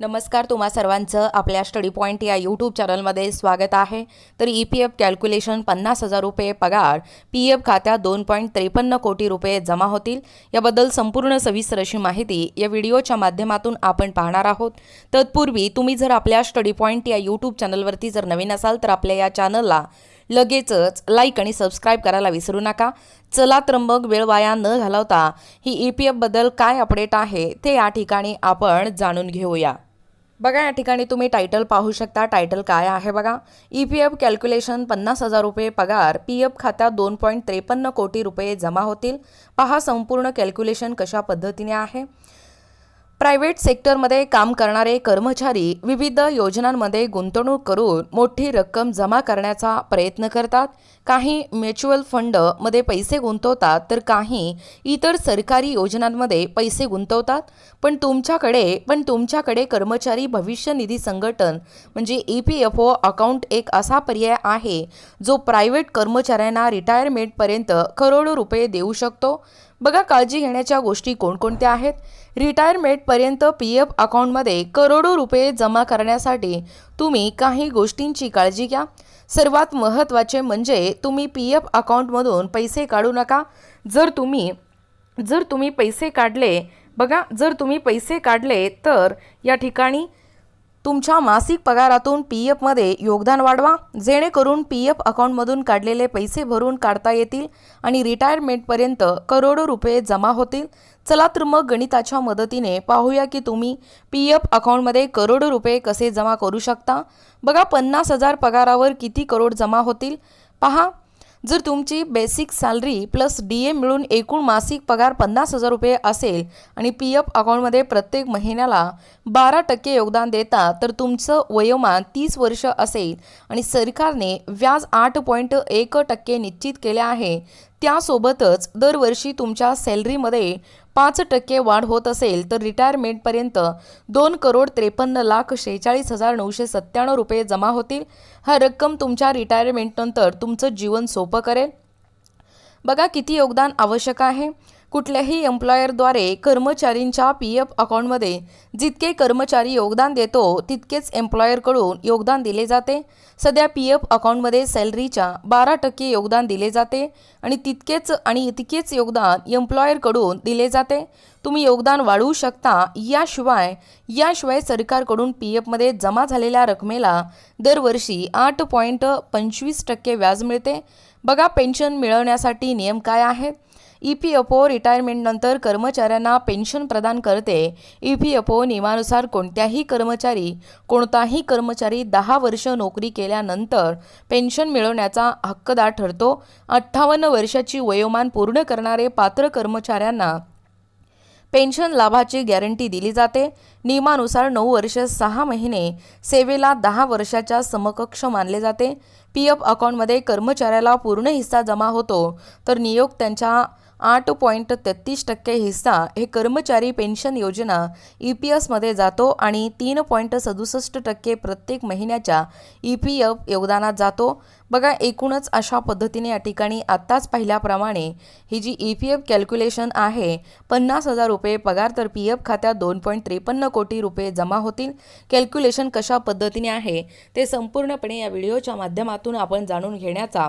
नमस्कार तुम्हा सर्वांचं आपल्या स्टडी पॉईंट या यूट्यूब चॅनलमध्ये स्वागत आहे. तर ई पी एफ कॅल्क्युलेशन पन्नास हजार रुपये पगार पी एफ खात्यात दोन पॉईंट त्रेपन्न कोटी रुपये जमा होतील. याबद्दल संपूर्ण सविस्तर अशी माहिती या व्हिडिओच्या माध्यमातून आपण पाहणार आहोत. तत्पूर्वी तुम्ही जर आपल्या स्टडी पॉईंट या यूट्यूब चॅनलवरती जर नवीन असाल तर आपल्या या चॅनलला लगेचच लाईक आणि सबस्क्राईब करायला विसरू नका. चला तर मग वेळ वाया न घालवता ही ई पी एफबद्दल काय अपडेट आहे ते या ठिकाणी आपण जाणून घेऊया. बघा या ठिकाणी तुम्ही टायटल पाहू शकता. टायटल काय आहे बघा? ई पी एफ कॅल्क्युलेशन पन्नास हजार रुपये पगार. पी एफ खात्यात दोन पॉईंट त्रेपन्न कोटी रुपये जमा होतील. पहा संपूर्ण कॅल्क्युलेशन कशा पद्धतीने आहे. प्रायव्हेट सेक्टरमध्ये काम करणारे कर्मचारी विविध योजनांमध्ये गुंतवणूक करून मोठी रक्कम जमा करण्याचा प्रयत्न करतात. काही म्युच्युअल फंडमध्ये पैसे गुंतवतात तर काही इतर सरकारी योजनांमध्ये पैसे गुंतवतात. पण तुमच्याकडे पण तुमच्याकडे कर्मचारी भविष्य निधी संघटन म्हणजे E P F O account एक असा पर्याय आहे जो प्रायव्हेट कर्मचाऱ्यांना रिटायरमेंटपर्यंत करोडो रुपये देऊ शकतो. बघा काळजी घेण्याच्या गोष्टी कोणकोणत्या आहेत. रिटायरमेंटपर्यंत पी एफ अकाउंटमध्ये करोडो रुपये जमा करण्यासाठी तुम्ही काही गोष्टींची काळजी घ्या. सर्वात महत्त्वाचे म्हणजे तुम्ही पी एफ अकाउंटमधून पैसे काढू नका. जर तुम्ही जर तुम्ही पैसे काढले बघा जर तुम्ही पैसे काढले तर या ठिकाणी तुमच्या मासिक पगारातून पी एफमध्ये योगदान वाढवा जेणेकरून पी एफ अकाउंटमधून काढलेले पैसे भरून काढता येतील आणि रिटायरमेंटपर्यंत करोडो रुपये जमा होतील. चला तर मग गणिताच्या मदतीने पाहूया की तुम्ही पी एफ अकाउंटमध्ये करोडो रुपये कसे जमा करू शकता. बघा पन्नास हजार पगारावर किती करोड जमा होतील. पहा जर तुमची basic salary plus D A मिळून एकूण मासिक पगार पन्नास हजार रुपये असेल आणि पी एफ अकाउंटमध्ये प्रत्येक महिन्याला बारा टक्के योगदान देता तर तुमचं वयोमान तीस वर्ष असेल. आणि सरकारने व्याज आठ पॉईंट एक टक्के निश्चित केले आहे. त्यासोबतच दरवर्षी तुमच्या सॅलरीमध्ये पाच टक्के वाढ होत असेल तर रिटायरमेंटपर्यंत दोन करोड त्रेपन्न लाख शेहेचाळीस हजार नऊशे सत्त्याण्णव रुपये जमा होतील. हा रक्कम तुमच्या रिटायरमेंटनंतर तुमचं जीवन सोपं करेल. बघा किती योगदान आवश्यक आहे. कुठल्याही एम्प्लॉयरद्वारे कर्मचारींच्या पी एफ अकाउंटमध्ये जितके कर्मचारी योगदान देतो तितकेच एम्प्लॉयरकडून योगदान दिले जाते. सध्या पी एफ अकाउंटमध्ये सॅलरीच्या बारा टक्के योगदान दिले जाते आणि तितकेच आणि तितकेच योगदान एम्प्लॉयरकडून दिले जाते. तुम्ही योगदान वाढवू शकता. याशिवाय याशिवाय सरकारकडून पी एफमध्ये जमा झालेल्या रकमेला दरवर्षी आठ पॉईंट पंचवीस टक्के व्याज मिळते. बघा पेन्शन मिळवण्यासाठी नियम काय आहेत? ई पी एफ ओ रिटायरमेंटनंतर कर्मचाऱ्यांना पेन्शन प्रदान करते. ई पी एफ ओ नियमानुसार कोणत्याही कर्मचारी कोणताही कर्मचारी दहा वर्ष नोकरी केल्यानंतर पेन्शन मिळवण्याचा हक्कदार ठरतो. अठ्ठावन्न वर्षाची वयोमान पूर्ण करणारे पात्र कर्मचाऱ्यांना पेन्शन लाभाची गॅरंटी दिली जाते. नियमानुसार नऊ वर्ष सहा महिने सेवेला दहा वर्षाच्या समकक्ष मानले जाते. पी एफ अकाउंटमध्ये कर्मचाऱ्याला पूर्ण हिस्सा जमा होतो. तर नियोक्त्यांच्या आठ पॉईंट तेहतीस टक्के हिस्सा हे कर्मचारी पेन्शन योजना ई पी एसमध्ये जातो आणि तीन पॉईंट सदुसष्ट टक्के प्रत्येक महिन्याच्या ई पी एफ योगदानात जातो. बघा एकूणच अशा पद्धतीने या ठिकाणी आत्ताच पाहिल्याप्रमाणे ही जी ई पी एफ कॅल्क्युलेशन आहे पन्नास हजार रुपये पगार तर पी एफ खात्यात दोन पॉईंट त्रेपन्न कोटी रुपये जमा होतील. कॅल्क्युलेशन कशा पद्धतीने आहे ते संपूर्णपणे या व्हिडिओच्या माध्यमातून आपण जाणून घेण्याचा